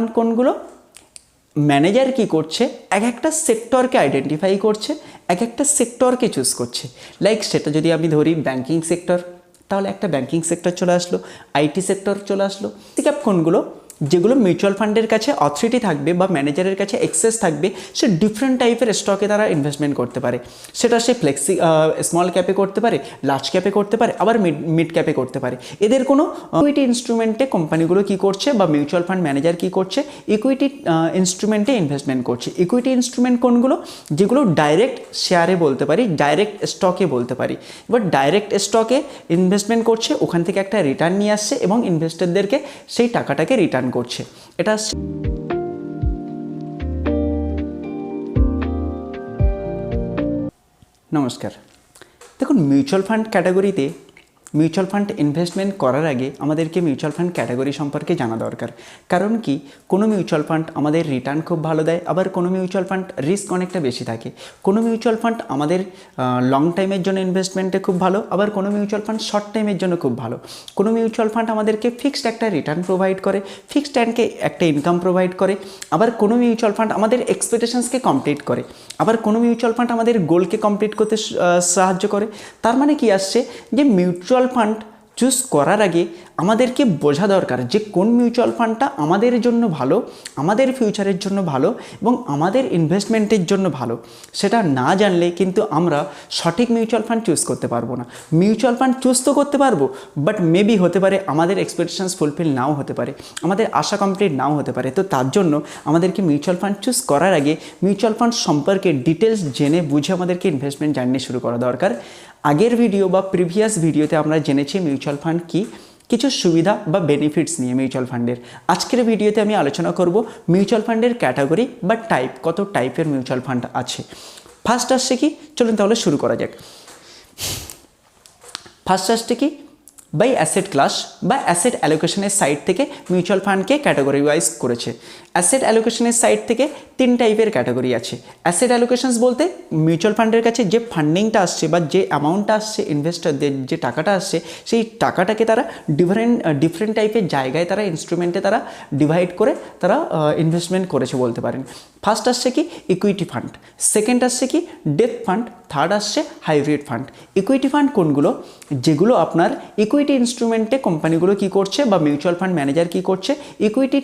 Fund কোনগুলো? Manager কি করছে? এক একটা সেক্টরকে আইডেন্টিফাই করছে, এক একটা সেক্টরকে চুজ করছে। লাইক সেটা যদি আমি ধরি ব্যাঙ্কিং সেক্টর তাহলে একটা ব্যাঙ্কিং সেক্টর চলে আসলো আইটি সেক্টর চলে আসলো। সিক্যাপ কোনগুলো? যেগুলো মিউচুয়াল ফান্ডের কাছে অথরিটি থাকবে বা ম্যানেজারের কাছে এক্সেস থাকবে, সে ডিফারেন্ট টাইপের স্টকে তারা ইনভেস্টমেন্ট করতে পারে। সেটা সে ফ্লেক্সি স্মল ক্যাপে করতে পারে লার্জ ক্যাপে করতে পারে, আবার মিড মিড ক্যাপে করতে পারে। এদের কোনো ইকুইটি ইনস্ট্রুমেন্টে কোম্পানিগুলো কি করছে বা মিউচুয়াল ফান্ড ম্যানেজার কি করছে ইকুইটি ইনস্ট্রুমেন্টে ইনভেস্টমেন্ট করছে। ইকুইটি ইনস্ট্রুমেন্ট কোনগুলো? যেগুলো ডাইরেক্ট শেয়ারে বলতে পারি ডাইরেক্ট স্টকে বলতে পারি। এবার ডাইরেক্ট স্টকে ইনভেস্টমেন্ট করছে, ওখান থেকে একটা রিটার্ন নিয়ে আসছে এবং ইনভেস্টরদেরকে সেই টাকাটাকে রিটার্ন করছে। এটা নমস্কার। দেখুন মিউচুয়াল ফান্ড ক্যাটাগরিতে মিউচুয়াল ফান্ড ইনভেস্টমেন্ট করার আগে আমাদেরকে মিউচুয়াল ফান্ড ক্যাটাগরি সম্পর্কে জানা দরকার। কারণ কি, কোনো মিউচুয়াল ফান্ড আমাদের রিটার্ন খুব ভালো দেয়, আবার কোনো মিউচুয়াল ফান্ড রিস্ক অনেকটা বেশি থাকে। কোনো মিউচুয়াল ফান্ড আমাদের লং টাইমের জন্য ইনভেস্টমেন্টে খুব ভালো, আবার কোনো মিউচুয়াল ফান্ড শর্ট টাইমের জন্য খুব ভালো। কোনো মিউচুয়াল ফান্ড আমাদেরকে ফিক্সড একটা রিটার্ন প্রোভাইড করে, ফিক্সড অ্যান্ডকে একটা ইনকাম প্রোভাইড করে, আবার কোনো মিউচুয়াল ফান্ড আমাদের এক্সপেকটেশনসকে কমপ্লিট করে। আবার কোনো মিউচুয়াল ফান্ড আমাদের গোলকে কমপ্লিট করতে সাহায্য করে। তার মানে কি আসছে যে মিউচুয়াল ফান্ড চুজ করার আগে আমাদেরকে বোঝা দরকার যে কোন মিউচুয়াল ফান্ডটা আমাদের জন্য ভালো, আমাদের ফিউচারের জন্য ভালো এবং আমাদের ইনভেস্টমেন্টের জন্য ভালো। সেটা না জানলে কিন্তু আমরা সঠিক মিউচুয়াল ফান্ড চুজ করতে পারব না। মিউচুয়াল ফান্ড চুজ তো করতে পারব, বাট মেবি হতে পারে আমাদের এক্সপেকটেশনস ফুলফিল নাও হতে পারে, আমাদের আশা কমপ্লিট নাও হতে পারে। তো তার জন্য আমাদেরকে মিউচুয়াল ফান্ড চুজ করার আগে মিউচুয়াল ফান্ড সম্পর্কে ডিটেলস জেনে বুঝে আমাদেরকে ইনভেস্টমেন্ট জার্নি শুরু করা দরকার। আগের ভিডিও বা প্রিভিয়াস ভিডিওতে আমরা জেনেছি মিউচুয়াল ফান্ড কি, কিছু সুবিধা বা বেনিফিটস নিয়ে মিউচুয়াল ফান্ডের আজকের ভিডিওতে আমি আলোচনা করব মিউচুয়াল ফান্ডের ক্যাটাগরি বা টাইপ কত টাইপের মিউচুয়াল ফান্ড আছে। ফার্স্ট আসছে কি? চলুন তাহলে শুরু করা যাক। ফার্স্ট আসছে কি? বাই অ্যাসেট ক্লাস বা অ্যাসেট অ্যালোকেশনের সাইড থেকে মিউচুয়াল ফান্ডকে ক্যাটাগরি ওয়াইজ করেছে। অ্যাসেট অ্যালোকেশনের সাইড থেকে তিন টাইপের ক্যাটাগরি আছে। অ্যাসেট অ্যালোকেশনস বলতে মিউচুয়াল ফান্ডের কাছে যে ফান্ডিংটা আসছে বা যে অ্যামাউন্টটা আসছে ইনভেস্টরদের যে টাকাটা আসছে, সেই টাকাটাকে তারা ডিফারেন্ট ডিফারেন্ট টাইপের জায়গায় তারা ইনস্ট্রুমেন্টে তারা ডিভাইড করে তারা ইনভেস্টমেন্ট করেছে বলতে পারেন। ফার্স্ট আসছে কি ইকুইটি ফান্ড সেকেন্ড আসছে কি ডেথ ফান্ড থার্ড আসছে হাইব্রিড ফান্ড ইকুইটি ফান্ড কোনগুলো? যেগুলো আপনার ইকুইটি ইনস্ট্রুমেন্টে কোম্পানিগুলো কি করছে বা মিউচুয়াল ফান্ড ম্যানেজার কি করছে? ইকুইটি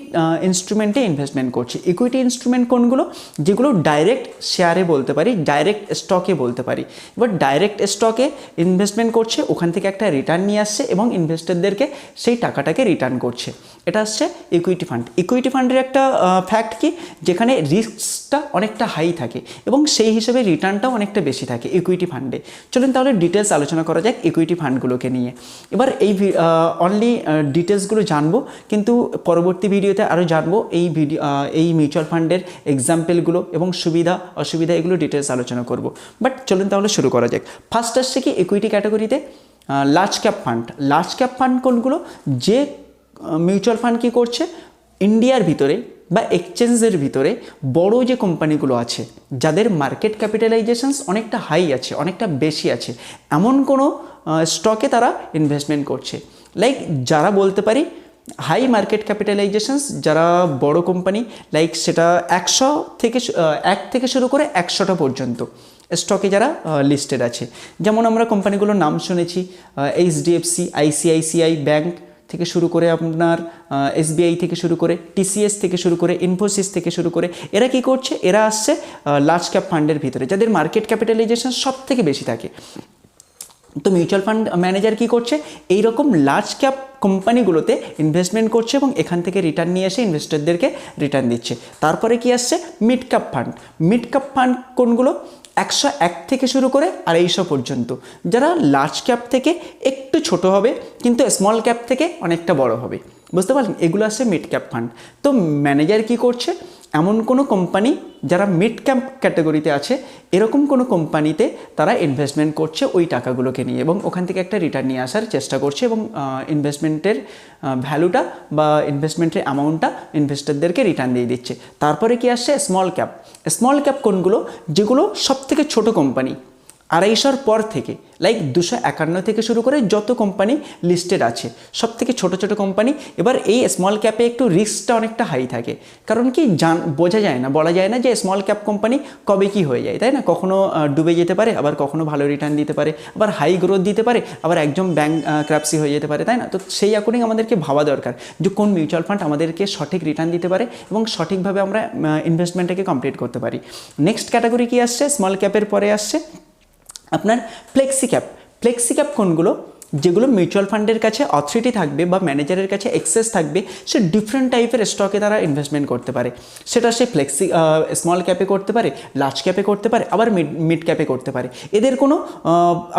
ইনস্ট্রুমেন্টে ইনভেস্টমেন্ট করছে। ইকুইটি ইনস্ট্রুমেন্ট কোনগুলো? যেগুলো ডাইরেক্ট শেয়ারে বলতে পারি ডাইরেক্ট স্টকে বলতে পারি। এবার ডাইরেক্ট স্টকে ইনভেস্টমেন্ট করছে, ওখান থেকে একটা রিটার্ন নিয়ে আসছে এবং ইনভেস্টরদেরকে সেই টাকাটাকে রিটার্ন করছে। এটা আসছে ইকুইটি ফান্ড ইকুইটি ফান্ডের একটা ফ্যাক্ট কি? যেখানে রিস্কটা অনেকটা হাই থাকে এবং সেই হিসেবে রিটার্নটাও অনেকটা বেশি থাকে ইকুইটি ফান্ডে চলুন তাহলে ডিটেলস আলোচনা করা যাক ইকুইটি ফান্ডগুলোকে নিয়ে। এবার এই অনলি ডিটেলসগুলো জানব, কিন্তু পরবর্তী ভিডিওতে আরও জানব এই ভিডিও এই মিউচুয়াল ফান্ডের এক্সাম্পলগুলো এবং সুবিধা, অসুবিধা এগুলো ডিটেলস আলোচনা করব। বাট চলুন তাহলে শুরু করা যাক। ফার্স্ট আসছে কি ইকুইটি ক্যাটাগরিতে large cap fund large cap fund কোনগুলো? যে মিউচুয়াল ফান্ড কী করছে? ইন্ডিয়ার ভিতরে বা এক্সচেঞ্জের ভিতরে বড় যে কোম্পানিগুলো আছে, যাদের মার্কেট ক্যাপিটালাইজেশনস অনেকটা হাই আছে, অনেকটা বেশি আছে, এমন কোনো স্টকে তারা ইনভেস্টমেন্ট করছে। লাইক যারা বলতে পারি হাই মার্কেট ক্যাপিটালাইজেশনস যারা বড় কোম্পানি লাইক সেটা একশো থেকে এক থেকে শুরু করে একশোটা পর্যন্ত স্টকে যারা লিস্টেড আছে। যেমন আমরা কোম্পানিগুলোর নাম শুনেছি এইচডিএফসি আইসিআইসিআই ব্যাংক থেকে শুরু করে আপনার এসবিআই থেকে শুরু করে টিসিএস থেকে শুরু করে ইনফোসিস থেকে শুরু করে, এরা কি করছে? এরা আসছে লার্জ ক্যাপ ফান্ডের ভিতরে, যাদের মার্কেট ক্যাপিটালাইজেশন সব থেকে বেশি থাকে। তো মিউচুয়াল ফান্ড ম্যানেজার কি করছে? এই রকম লার্জ ক্যাপ কোম্পানিগুলোতে ইনভেস্টমেন্ট করছে এবং এখান থেকে রিটার্ন নিয়ে এসে ইনভেস্টরদেরকে রিটার্ন দিচ্ছে। তারপরে কি আসছে? Mid cap fund mid cap fund কোনগুলো? একশো এক থেকে শুরু করে আড়াইশো পর্যন্ত। যারা লার্জ ক্যাপ থেকে একটু ছোট হবে, কিন্তু স্মল ক্যাপ থেকে অনেকটা বড় হবে। বুঝতে পারলেন? এগুলো আসছে মিড ক্যাপ ফান্ড তো ম্যানেজার কি করছে? এমন কোনো কোম্পানি যারা মিড ক্যাম্প ক্যাটাগরিতে আছে, এরকম কোনো কোম্পানিতে তারা ইনভেস্টমেন্ট করছে ওই টাকাগুলোকে নিয়ে এবং ওখান থেকে একটা রিটার্ন নিয়ে আসার চেষ্টা করছে এবং ইনভেস্টমেন্টের ভ্যালুটা বা ইনভেস্টমেন্টের অ্যামাউন্টটা ইনভেস্টরদেরকে রিটার্ন দিয়ে দিচ্ছে। তারপরে কি আসছে? স্মল ক্যাপ স্মল ক্যাপ কোনগুলো? যেগুলো সব থেকে ছোটো কোম্পানি আড়াইশোর পর থেকে লাইক দুশো একান্ন থেকে শুরু করে যত কোম্পানি লিস্টেড আছে সব থেকে ছোটো ছোটো কোম্পানি এবার এই স্মল ক্যাপে একটু রিস্কটা অনেকটা হাই থাকে। কারণ কি, জান, বোঝা যায় না, বলা যায় না যে স্মল ক্যাপ কোম্পানি কবে কি হয়ে যায়, তাই না? কখনো ডুবে যেতে পারে, আবার কখনো ভালো রিটার্ন দিতে পারে, আবার হাই গ্রোথ দিতে পারে, আবার একদম ব্যাংক ক্রাপসি হয়ে যেতে পারে, তাই না? তো সেই অ্যাকর্ডিং আমাদেরকে ভাবা দরকার যে কোন মিউচুয়াল ফান্ড আমাদেরকে সঠিক রিটার্ন দিতে পারে এবং সঠিকভাবে আমরা ইনভেস্টমেন্টটাকে কমপ্লিট করতে পারি। নেক্সট ক্যাটাগরি কি আসছে? স্মল ক্যাপের পরে আসছে। আপনার ফ্লেক্সি ক্যাপ ফ্লেক্সি ক্যাপ কোনগুলো? যেগুলো মিউচুয়াল ফান্ডের কাছে অথরিটি থাকবে বা ম্যানেজারের কাছে এক্সেস থাকবে, সে ডিফারেন্ট টাইপের স্টকে তারা ইনভেস্টমেন্ট করতে পারে। সেটা সে ফ্লেক্সি স্মল ক্যাপে করতে পারে লার্জ ক্যাপে করতে পারে, আবার মিড মিড ক্যাপে করতে পারে। এদের কোনো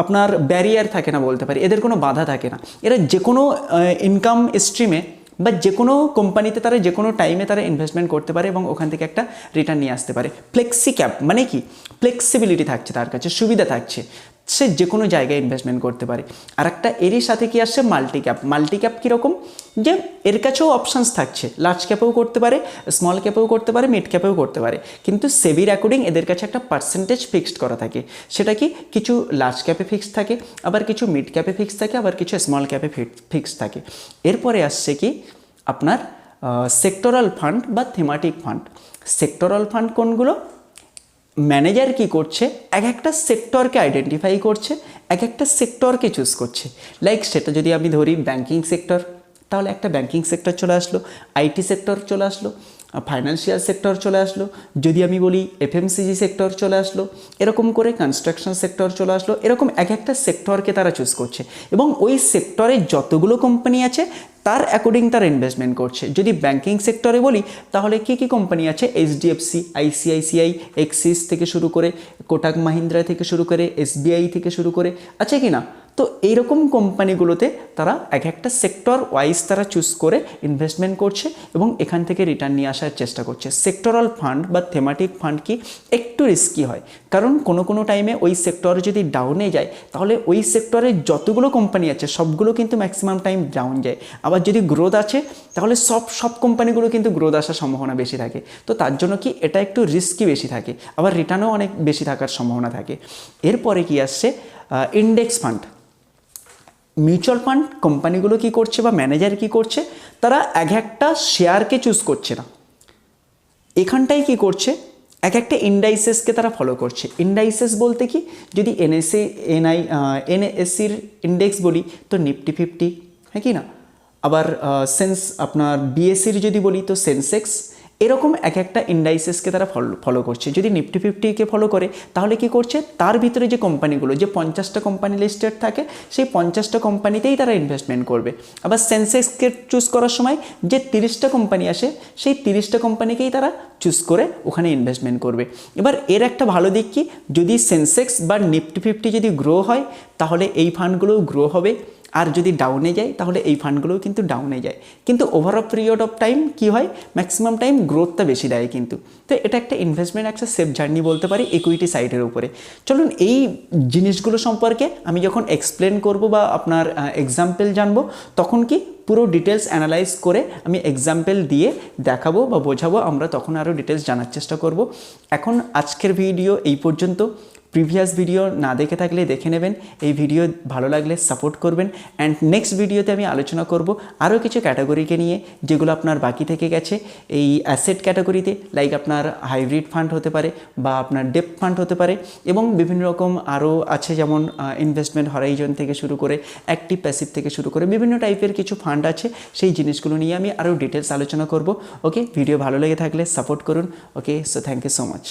আপনার ব্যারিয়ার থাকে না বলতে পারি। এদের কোনো বাধা থাকে না। এরা যে কোনো ইনকাম স্ট্রিমে বা যে কোনো কোম্পানিতে তারা যে কোনো টাইমে তারা ইনভেস্টমেন্ট করতে পারে এবং ওখান থেকে একটা রিটার্ন নিয়ে আসতে পারে। ফ্লেক্সি ক্যাপ মানে কি? ফ্লেক্সিবিলিটি থাকছে তার কাছে, সুবিধা থাকছে। সে যে কোনো জায়গায় ইনভেস্টমেন্ট করতে পারে। আর একটা এরই সাথে কি আসছে? মাল্টি ক্যাপ মাল্টি ক্যাপ কীরকম? যে এর কাছেও অপশানস থাকছে। লার্জ ক্যাপেও করতে পারে স্মল ক্যাপেও করতে পারে মিড ক্যাপেও করতে পারে। কিন্তু সেভির অ্যাকর্ডিং এদের কাছে একটা পার্সেন্টেজ ফিক্সড করা থাকে। সেটা কি? কিছু লার্জ ক্যাপে ফিক্সড থাকে, আবার কিছু মিড ক্যাপে ফিক্সড থাকে, আবার কিছু স্মল ক্যাপে ফিক্সড থাকে। এরপরে আসছে কি? আপনার সেক্টরাল ফান্ড বা থিমাটিক ফান্ড সেক্টরাল ফান্ড কোনগুলো? ম্যানেজার কি করছে? এক একটা সেক্টরকে আইডেন্টিফাই করছে, এক একটা সেক্টরকে চুজ করছে। লাইক সেটা যদি আমি ধরি ব্যাঙ্কিং সেক্টর তাহলে একটা ব্যাঙ্কিং সেক্টর চলে আসলো আইটি সেক্টর চলে আসলো ফাইন্যান্সিয়াল সেক্টর চলে আসলো। যদি আমি বলি এফএমসিজি সেক্টর চলে আসলো, এরকম করে কনস্ট্রাকশন সেক্টর চলে আসলো, এরকম এক একটা সেক্টরকে তারা চুজ করছে। এবং ওই সেক্টরে যতগুলো কোম্পানি আছে, তার অ্যাকর্ডিং তারা ইনভেস্টমেন্ট করছে। যদি ব্যাংকিং সেক্টরে বলি, তাহলে কী কী কোম্পানি আছে? এইচডিএফসি আইসিআইসিআই এক্সিস থেকে শুরু করে কোটাক মাহিন্দ্রা থেকে শুরু করে এসবিআই থেকে শুরু করে, আছে কি না? তো এইরকম কোম্পানিগুলোতে তারা এক একটা সেক্টর ওয়াইজ তারা চুজ করে ইনভেস্টমেন্ট করছে এবং এখান থেকে রিটার্ন নিয়ে আসার চেষ্টা করছে। সেক্টরাল ফান্ড বা থেমাটিক ফান্ড কি একটু রিস্কি হয়। কারণ কোনো কোনো টাইমে ওই সেক্টর যদি ডাউনে যায়, তাহলে ওই সেক্টরে যতগুলো কোম্পানি আছে, সবগুলো কিন্তু ম্যাক্সিমাম টাইম ডাউন যায়। আবার যদি গ্রোথ আছে, তাহলে সব সব কোম্পানিগুলো কিন্তু গ্রোথ আসার সম্ভাবনা বেশি থাকে। তো তার জন্য কি এটা একটু রিস্কি বেশি থাকে। আবার রিটার্নও অনেক বেশি থাকার সম্ভাবনা থাকে। এরপরে কি আসছে ইন্ডেক্স ফান্ড মিউচুয়াল ফান্ড কোম্পানিগুলো কি করছে বা ম্যানেজার কি করছে, তারা এক একটা শেয়ারকে চুজ করছে না। এখানটাই কি করছে? এক একটা ইন্ডাইসেসকে তারা ফলো করছে। ইন্ডাইসেস বলতে কি? যদি এনএসএ এনআই এনএসসির ইন্ডেক্স বলি, তো নিফটি ফিফটি হ্যাঁ কি না? আবার সেন্স আপনার বিএসসির যদি বলি, তো সেন্সেক্স এরকম এক একটা ইন্ডাইসেসকে তারা ফলো ফলো করছে। যদি নিফটি ফিফটিকে ফলো করে, তাহলে কি করছে? তার ভিতরে যে কোম্পানিগুলো যে পঞ্চাশটা কোম্পানি লিস্টেড থাকে, সেই পঞ্চাশটা কোম্পানিতেই তারা ইনভেস্টমেন্ট করবে। আবার সেন্সেক্সকে চুজ করার সময় যে তিরিশটা কোম্পানি আসে, সেই তিরিশটা কোম্পানিকেই তারা চুজ করে ওখানে ইনভেস্টমেন্ট করবে। এবার এর একটা ভালো দিক কি? যদি সেন্সেক্স বা নিফটি ফিফটি যদি গ্রো হয়, তাহলে এই ফান্ডগুলোও গ্রো হবে। আর যদি ডাউনে যায়, তাহলে এই ফান্ডগুলোও কিন্তু ডাউনে যায়। কিন্তু ওভার পিরিয়ড অফ টাইম কী হয়? ম্যাক্সিমাম টাইম গ্রোথটা বেশি দেয় কিন্তু। তো এটা একটা ইনভেস্টমেন্ট একটা সেফ জার্নি বলতে পারি ইকুইটি সাইডের উপরে। চলুন এই জিনিসগুলো সম্পর্কে আমি যখন এক্সপ্লেন করব বা আপনার এক্সাম্পল জানব, তখন কি পুরো ডিটেলস অ্যানালাইজ করে আমি এক্সাম্পল দিয়ে দেখাবো বা বোঝাবো, আমরা তখন আরও ডিটেলস জানার চেষ্টা করব। এখন আজকের ভিডিও এই পর্যন্ত। প্রিভিয়াস ভিডিও না দেখে থাকলে দেখে নেবেন। এই ভিডিও ভালো লাগলে সাপোর্ট করবেন। অ্যান্ড নেক্সট ভিডিওতে আমি আলোচনা করব আরও কিছু ক্যাটাগরিকে নিয়ে, যেগুলো আপনার বাকি থেকে গেছে। এই অ্যাসেট ক্যাটাগরিতে লাইক আপনার হাইব্রিড ফান্ড হতে পারে বা আপনার ডেপ ফান্ড হতে পারে এবং বিভিন্ন রকম আরও আছে যেমন ইনভেস্টমেন্ট হরাইজন থেকে শুরু করে অ্যাক্টিভ প্যাসিভ থেকে শুরু করে, বিভিন্ন টাইপের কিছু ফান্ড আছে। সেই জিনিসগুলো নিয়ে আমি আরও ডিটেলস আলোচনা করব। ওকে ভিডিও ভালো লেগে থাকলে সাপোর্ট করুন। Okay so thank you so much